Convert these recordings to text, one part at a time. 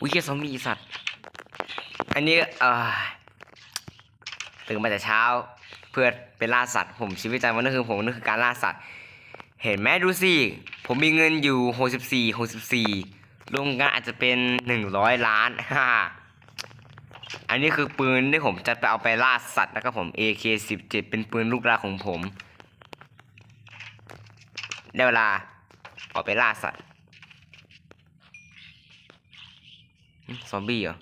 อุ้ยเหี้ยซอมบี้สัตว์ อันนี้เออตื่นมาแต่เช้า เพื่อไปล่าสัตว์ ผมชีวิตประจำวันนั่นคือผมนั่นคือการล่าสัตว์ เห็นไหมดูสิผมมีเงินอยู่หกสิบสี่หกสิบสี่รวมกันอาจจะเป็นหนึ่งร้อยล้านฮ่าอันนี้คือปืนที่ผมจะไปเอาไปล่าสัตว์นะครับผม AK สิบเจ็ดเป็นปืนลูกรักของผม ได้เวลาออกไปล่าสัตว์หึ ซอมบี้เหรอ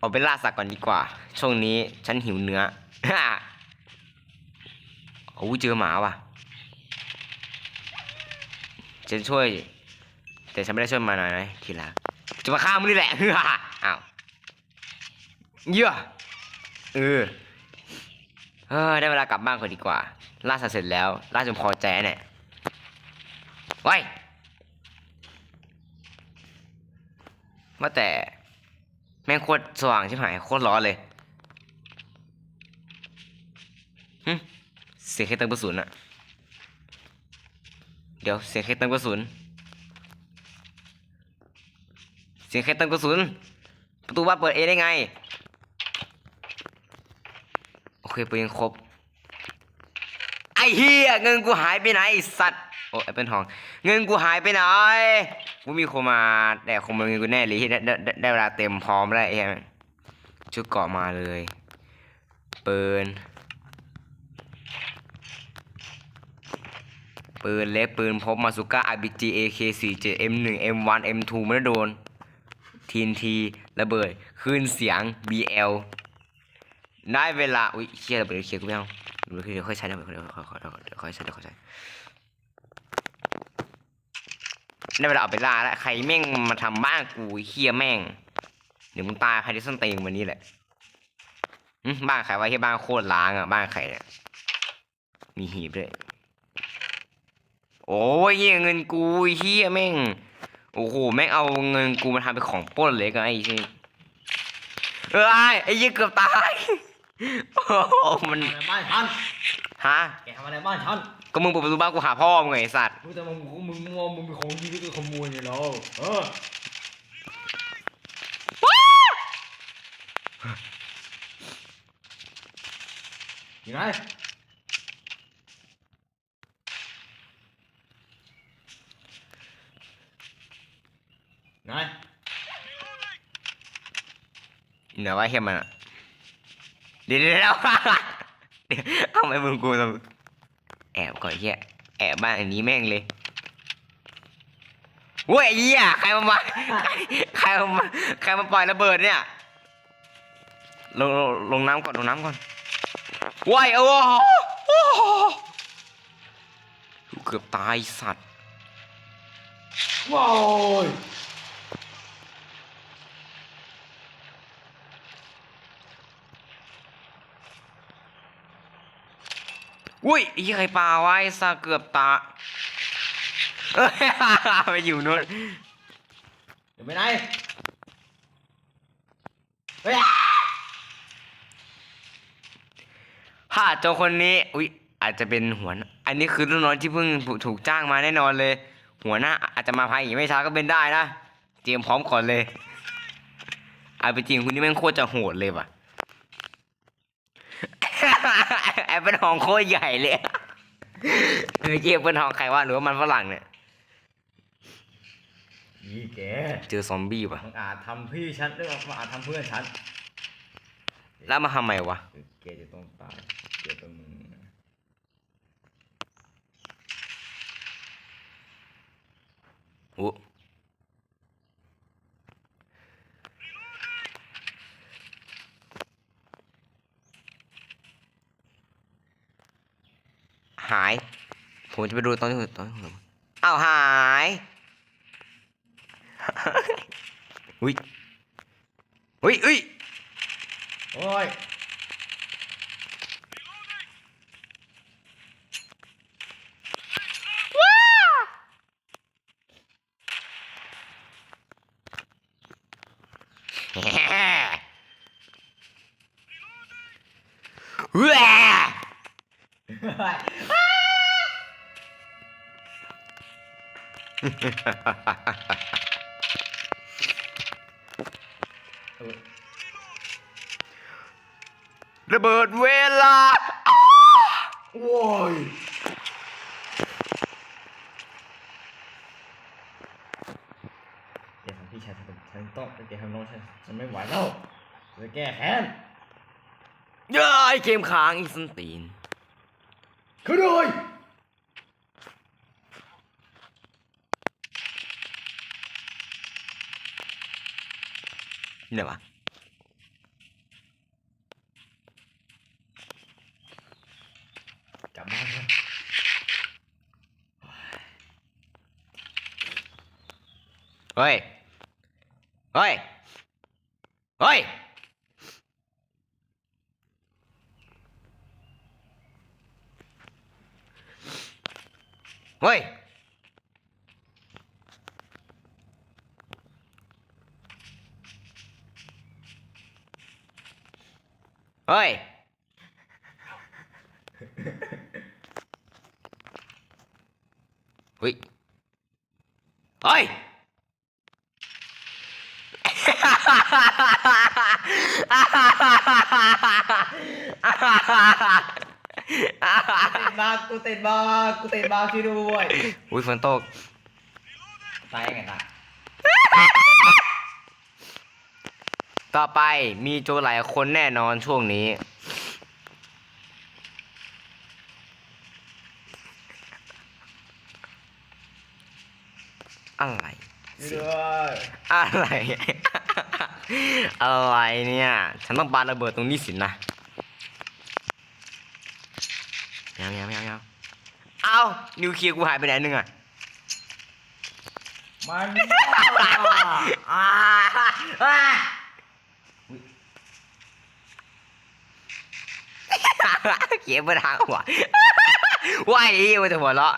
ออกไปล่าสัตว์ก่อนดีกว่า ช่วงนี้ฉันหิวเนื้อโอ้เจอหมาว่ะฉันช่วย แต่ฉันไม่ได้ช่วยมาหน่อยนะทีหละจะมาฆ่ามึงนี่แหละอ้าวเยอะเออเออได้เวลากลับบ้านก่อนดีกว่าล่าสัตว์เสร็จแล้วล่าจนพอใจเนี่ยไว้ ว่าแต่แม่งโคตรสว่างชิบหายโคตรร้อนเลยหึเสียงแค่เติมกระสุนอะเดี๋ยวเสียงแค่เติมกระสุน เสียงแค่เติมกระสุน ประตูบ้านเปิดเองได้ไง โอเคปืนยังครบ ไอ้เฮียเงินกูหายไปไหนสัตว์ โอ้แอปเปิลทอง เงินกูหายไปไหน กูมีคนมาแต่คงมาเงินกูแน่เลยที่ได้ได้ได้เวลาเต็มพร้อมแล้วไอ้เหี้ยชุดเกาะมาเลยปืนปืนเล็กปืนพบมาสุก้า RPG AK 4 7 M1 M1 M2 ไม่ได้โดน TNT ระเบิดคลื่นเสียง BL ได้เวลา อุ้ยเชี่ยระเบิดเคลียร์กูไม่เอาเดี๋ยวเดี๋ยวค่อยใช้เดี๋ยวเดี๋ยวค่อยค่อยเดี๋ยวเดี๋ยวค่อยใช้เดี๋ยวค่อยใช้ ได้เวลาเอาไปล่าแล้วใครแม่งมาทำบ้านกูเฮียแม่งเดี๋ยวมึงตายภายในส้นเตียงวันนี้แหละบ้านใครวะที่บ้านโคตรล้างอะบ้านใครเนี่ยมีหีบด้วยโอ้ยเหี้ยเงินกูเฮียแม่งโอ้โหแม่งเอาเงินกูมาทำเป็นของปล้นเลยกันไอ้ที่เอ้ยไอ้ยี่เกือบตายโอ้มันบ้านท่าน ฮะ แกทำอะไรบ้านฉันก็มึงเปิดประตูบ้านกูหาพ่อมึงไงไอ้สัตว์รู้แต่มึงมึงมึงมองมึงเป็นของดีที่ตัวขโมยเนี่ยเหรอเออยังไงไงเดี๋ยวว่าเฮียมันอะเดี๋ยวเดี๋ยวเดี๋ยว เดี๋ยวทำไมมึงกูทำแอบก่อนเฮียแอบบ้านอันนี้แม่งเลยเว้ยอ้เหี้ยใครมามาใครมามาใครมาปล่อยระเบิดเนี่ย ลงลงน้ำก่อนลงน้ำก่อนว้ายโอ้โหโอ้โหเกือบตายสัตว์ว้าว อุ้ยไอ้ใครปลาไว้ซะเกือบตาเอ้ยไปอยู่นู้นเดี๋ยวไปไหนเฮ้ยถ้าโจรคนนี้ อุ้ยอาจจะเป็นหัวหน้าอันนี้คือลูกน้องที่เพิ่งถูกจ้างมาแน่นอนเลย หัวหน้าอาจจะมาภายอีกไม่ช้าก็เป็นได้นะ เตรียมพร้อมก่อนเลย เอาไปจริงคุณนี่แม่งโคตรจะโหดเลยว่ะ แอบเป็นหองโคตรใหญ่เลยเออเจี๊ยบเป็นหองใครวะหรือว่ามันฝรั่งเนี่ยนี่แกเจอซอมบี้ว่ะมึงอาจทำพี่ฉันหรือว่ามึงอาจทำเพื่อนฉันแล้วมาทำไมวะแกจะต้องตายแกต้องมึงโอ้ หาย ผมจะไปดูตอนที่ตอนที่ผมอ้าวหายอุ้ยอุ้ยอุ้ยโอ้ย แหว เฮ้ย เออ ระเบิดเวลาโว้ยเดี๋ยวทำพี่ชายทำฉันต้องเดี๋ยวทำน้องฉันฉันไม่ไหวแล้วจะแก้แค้นเย้ยเกมค้างอีสันตีนคือเลยนี่ไหนวะกลับบ้านเถอะเฮ้ย เฮ้ยเฮ้ยเฮ้ยเฮ้ยเฮ้ยเฮ้ยติดบาร์กูติดบาร์กูติดบาร์ช่วยด้วยอุ้ยฝนตกตายยังไงตาย ต่อไปมีโจรหลายคนแน่นอนช่วงนี้ อะไรช่วยด้วยอะไร อะไรเนี่ย ฉันต้องปาระเบิดตรงนี้สินะแมวแมวแมวแมวเอานิวเคลียร์กูหายไปไหนหนึ่งอะมัน อ่าอ่า เขียนมาทางหัวว่ายอีมันจะหัวเราะ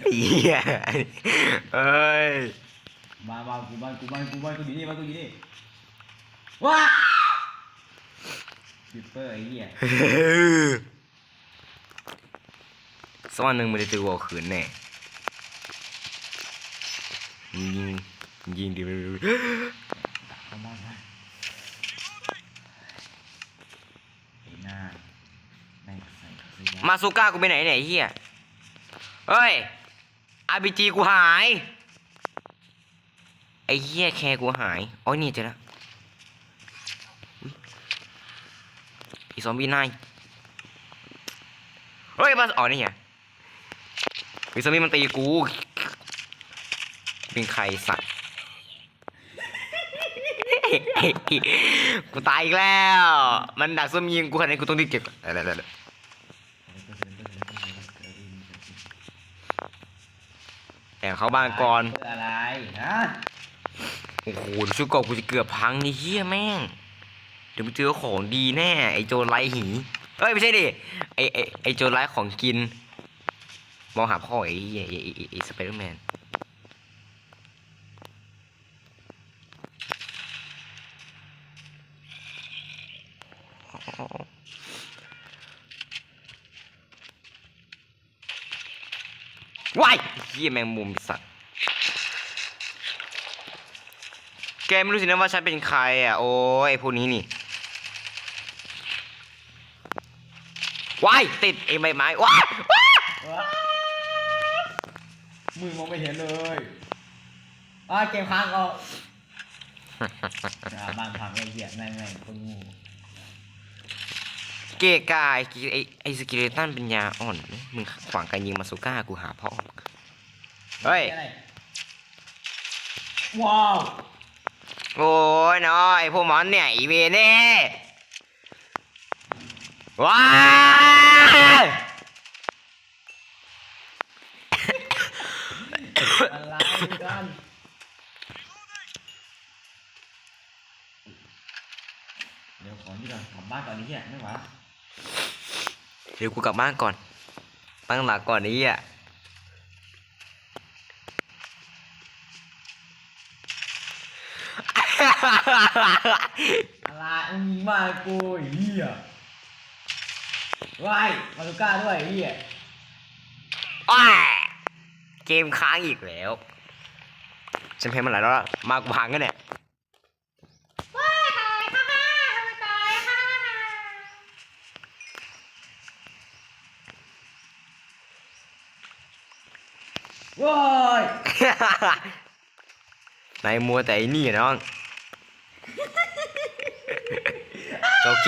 เหี้ยเอ้ยมามากูมากูมากูมากูอยู่นี่มากูอยู่นี่ว้าบิปเปอร์ไอ้เหี้ย สักวันหนึ่งมันจะเจอวอลขืนแน่ยิงยิงดิทำบ้านนะไอ้หน้าแม่งใส่ซื้อยามาซูก้ากูไปไหนเนี่ยไอ้เฮียเฮ้ยอาร์บีจีกูหาย ไอ้เฮียแคร์กูหายอ๋อนี่เจอแล้วอุ๊ยอีซอมบี้นายเฮ้ยมาอ๋อนี่ไงมี ซอมบี้มันตีกู เป็นใครสัตว์ กูตายอีกแล้ว มันดักซุ่มยิงกูขนาดนี้กูต้องรีบเก็บก่อนอะไรๆแต่เข้าบ้านก่อนเพื่ออะไรฮะโอ้โหชุดเกราะกูจะเกือบพังนี่เฮียแม่ง เดี๋ยวมึงเจอของดีแน่ ไอโจรไร้หีเอ้ย ไม่ใช่ดิ ไอไอไอโจรไร้ของกิน มองหาพ่อไอเฮียไอไอ้ไอ้สไปเดอร์แมนว้ายเฮียแมงมุมสัตว์ แกไม่รู้สินะว่าฉันเป็นใครอะ โอ้ยไอ้พวกนี้นี่ว้ายติดไอ้ใบไม้ว้ายว้ายว้า มึงมองไม่เห็นเลยอ่าเกมค้างก็อ่าบ้านพังไอ้เหี้ยแม่งแม่งคนงูเกะกายไอ้ไอ้สกิเลตันเป็นยาอ่อนไหมมึงขวางการยิงมาสุก้ากูหาพ่อเฮ้ย อะไรว้าวโอ้ยน้อยพวกหมอนเนี่ย อีเวเน่ว้าย อะไรกันเดี๋ยวขอที่ก่อนกลับบ้านก่อนนี้ เหี้ยไม่ไหวเดี๋ยวกูกลับบ้านก่อน ตั้งหลักก่อนนี้อะอะไรมึงยิงบ้านกูไอ้เหี้ยว้ายมาลูก้าด้วยไอ้เหี้ยอ้ายเกมค้างอีกแล้ว ฉันเพลมาหลายรอบแล้วมากูพังกันเนี่ย ว้ายนายมัวแต่ไอ้นี่อะน้อง